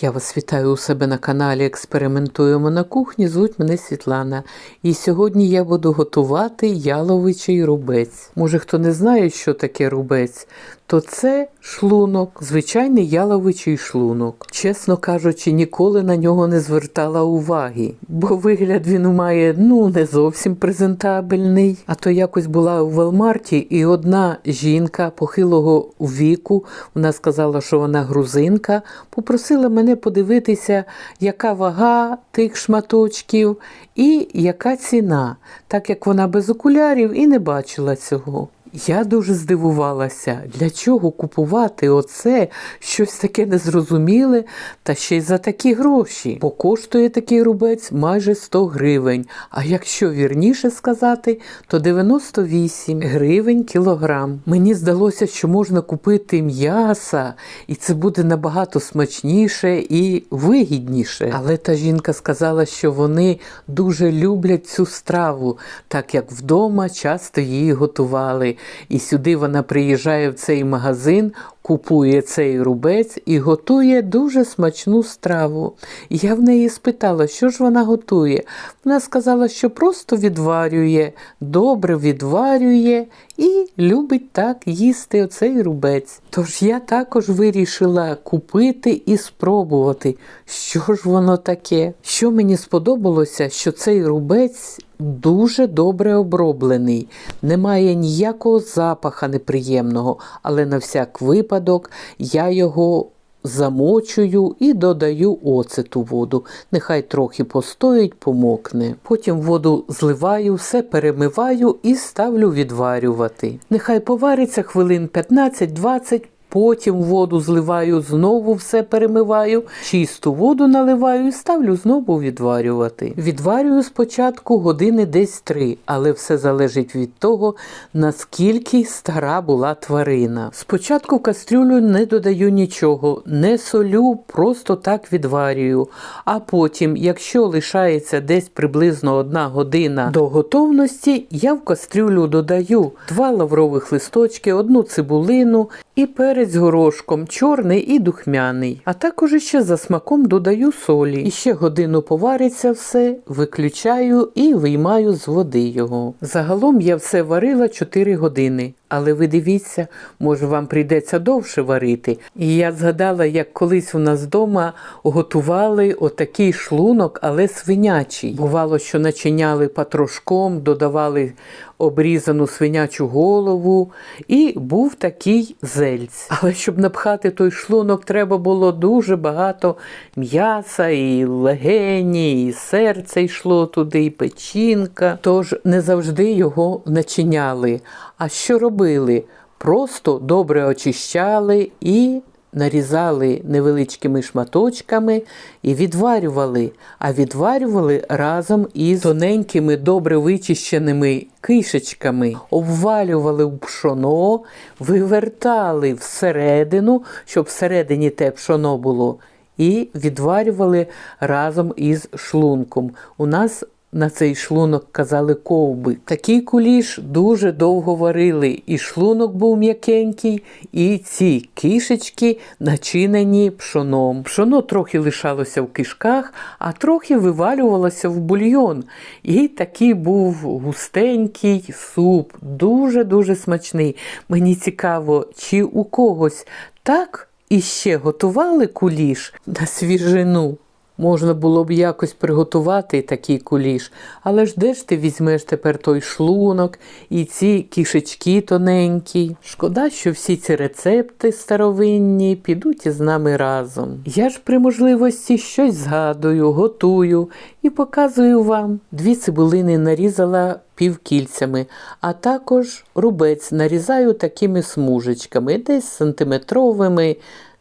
Я вас вітаю у себе на каналі Експериментуємо на кухні. Звуть мене Світлана. І сьогодні я буду готувати яловичий рубець. Може, хто не знає, що таке рубець, то це шлунок, звичайний яловичий шлунок. Чесно кажучи, ніколи на нього не звертала уваги, бо вигляд він має ну не зовсім презентабельний. А то якось була у Велмарті, і одна жінка похилого віку, вона сказала, що вона грузинка, попросила мене подивитися, яка вага тих шматочків і яка ціна, так як вона без окулярів і не бачила цього. Я дуже здивувалася, для чого купувати оце щось таке незрозуміле, та ще й за такі гроші. Бо коштує такий рубець майже 100 гривень. А якщо вірніше сказати, то 98 гривень кілограм. Мені здалося, що можна купити м'яса, і це буде набагато смачніше і вигідніше. Але та жінка сказала, що вони дуже люблять цю страву, так як вдома часто її готували. І сюди вона приїжджає в цей магазин, купує цей рубець і готує дуже смачну страву. Я в неї спитала, що ж вона готує. Вона сказала, що просто відварює, добре відварює і любить так їсти оцей рубець. Тож я також вирішила купити і спробувати, що ж воно таке. Що мені сподобалося, що цей рубець дуже добре оброблений, немає ніякого запаха неприємного, але на всяк випадок я його замочую і додаю оцету воду. Нехай трохи постоїть, помокне. Потім воду зливаю, все перемиваю і ставлю відварювати. Нехай повариться хвилин 15-20. Потім воду зливаю, знову все перемиваю, чисту воду наливаю і ставлю знову відварювати. Відварюю спочатку години десь три, але все залежить від того, наскільки стара була тварина. Спочатку в кастрюлю не додаю нічого, не солю, просто так відварюю. А потім, якщо лишається десь приблизно одна година до готовності, я в кастрюлю додаю два лаврових листочки, одну цибулину і перець з горошком, чорний і духмяний. А також ще за смаком додаю солі. І ще годину повариться все, виключаю і виймаю з води його. Загалом я все варила 4 години. Але ви дивіться, може вам прийдеться довше варити. І я згадала, як колись у нас вдома готували отакий шлунок, але свинячий. Бувало, що начиняли патрошком, додавали обрізану свинячу голову, і був такий зельць. Але щоб напхати той шлунок, треба було дуже багато м'яса, і легені, і серце йшло туди, і печінка. Тож не завжди його начиняли. А що робили? Просто добре очищали і нарізали невеличкими шматочками і відварювали, а відварювали разом із тоненькими, добре вичищеними кишечками, обвалювали в пшоно, вивертали всередину, щоб всередині те пшоно було, і відварювали разом із шлунком. У нас на цей шлунок казали ковби. Такий куліш дуже довго варили, і шлунок був м'якенький, і ці кишечки начинені пшоном. Пшоно трохи лишалося в кишках, а трохи вивалювалося в бульйон. І такий був густенький суп, дуже-дуже смачний. Мені цікаво, чи у когось так іще готували куліш на свіжину. Можна було б якось приготувати такий куліш, але ж де ж ти візьмеш тепер той шлунок і ці кішечки тоненькі? Шкода, що всі ці рецепти старовинні підуть із нами разом. Я ж при можливості щось згадую, готую і показую вам. Дві цибулини нарізала півкільцями, а також рубець нарізаю такими смужечками, десь сантиметровими.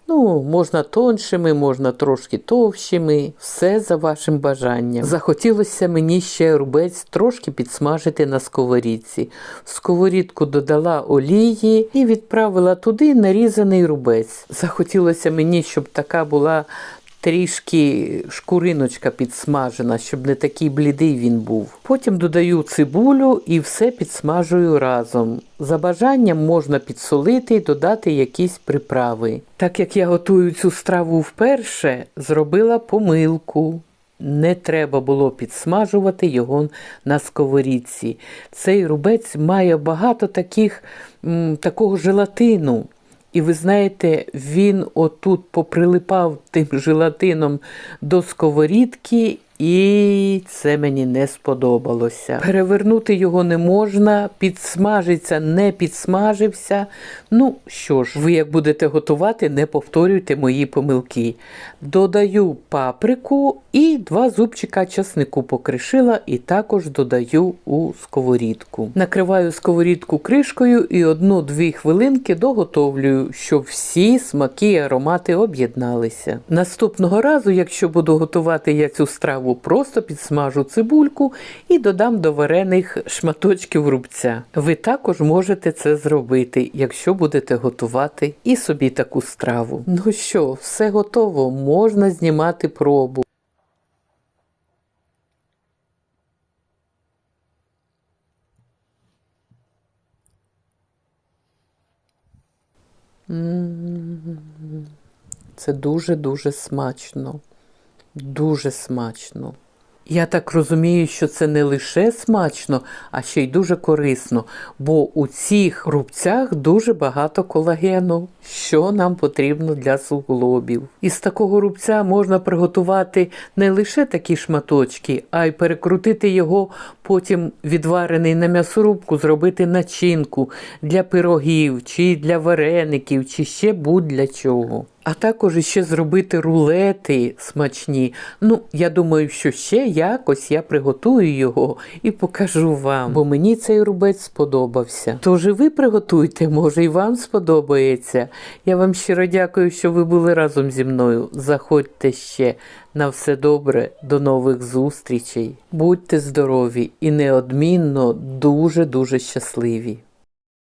Ну, можна тоншими, можна трошки товщими, все за вашим бажанням. Захотілося мені ще рубець трошки підсмажити на сковорідці. В сковорідку додала олії і відправила туди нарізаний рубець. Захотілося мені, щоб така була трішки шкуриночка підсмажена, щоб не такий блідий він був. Потім додаю цибулю і все підсмажую разом. За бажанням можна підсолити і додати якісь приправи. Так як я готую цю страву вперше, зробила помилку. Не треба було підсмажувати його на сковорідці. Цей рубець має багато таких, такого желатину. І ви знаєте, він отут поприлипав тим желатином до сковорідки, і це мені не сподобалося. Перевернути його не можна, підсмажиться, не підсмажився. Ну що ж, ви як будете готувати, не повторюйте мої помилки. Додаю паприку і два зубчика часнику покришила і також додаю у сковорідку. Накриваю сковорідку кришкою і одну-дві хвилинки доготовлюю, щоб всі смаки і аромати об'єдналися. Наступного разу, якщо буду готувати я цю страву, просто підсмажу цибульку і додам до варених шматочків рубця. Ви також можете це зробити, якщо будете готувати і собі таку страву. Ну що, все готово, можна знімати пробу. Це дуже-дуже смачно. Дуже смачно. Я так розумію, що це не лише смачно, а ще й дуже корисно, бо у цих рубцях дуже багато колагену, що нам потрібно для суглобів. Із такого рубця можна приготувати не лише такі шматочки, а й перекрутити його, потім відварений на м'ясорубку, зробити начинку для пирогів, чи для вареників, чи ще будь-для чого. А також ще зробити рулети смачні. Ну, я думаю, що ще якось я приготую його і покажу вам, бо мені цей рубець сподобався. Тож і ви приготуйте, може, і вам сподобається. Я вам щиро дякую, що ви були разом зі мною. Заходьте ще. На все добре, до нових зустрічей. Будьте здорові і неодмінно дуже-дуже щасливі.